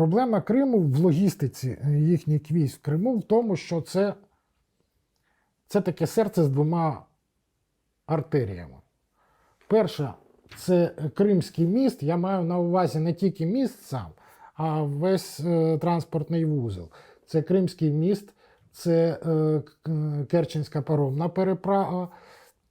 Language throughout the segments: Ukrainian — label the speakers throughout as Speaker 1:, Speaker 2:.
Speaker 1: Проблема Криму в логістиці е, їхніх військ в Криму в тому, що це, це таке серце з двома артеріями. Перша це Кримський міст. Я маю на увазі не тільки міст сам, а весь е, транспортний вузол. Це Кримський міст, це е, Керченська паромна переправа,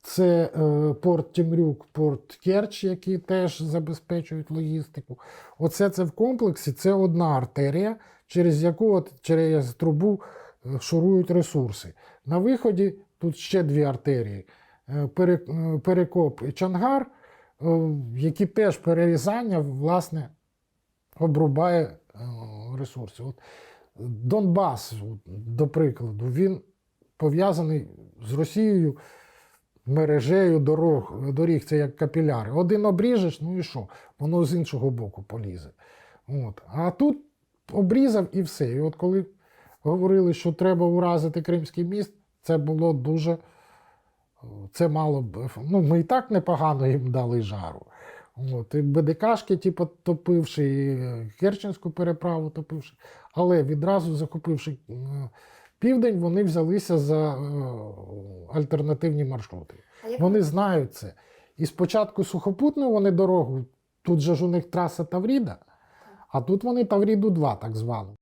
Speaker 1: це е, порт Тімрюк, порт Керч, які теж забезпечують логістику. Оце це в комплексі, це одна артерія, через яку от, через трубу е, шурують ресурси. На виході тут ще дві артерії: Е, Перекоп і Чангар, які теж перерізання, власне, обрубає ресурси. От Донбас, до прикладу, він пов'язаний з Росією мережею дорог, доріг, це як капіляри. Один обріжеш, ну і що? Воно з іншого боку полізе. От. А тут обрізав і все. І от коли говорили, що треба уразити Кримський міст, це було дуже. Це мало б. Ну, ми і так непогано їм дали жару. От, і БДКшки, типу, топивши, і Керченську переправу топивши. Але відразу захопивши е, південь, вони взялися за е, альтернативні маршрути. Вони знають це. І спочатку сухопутну вони дорогу, тут же ж у них траса Тавріда, а тут вони Тавріду 2, так звану.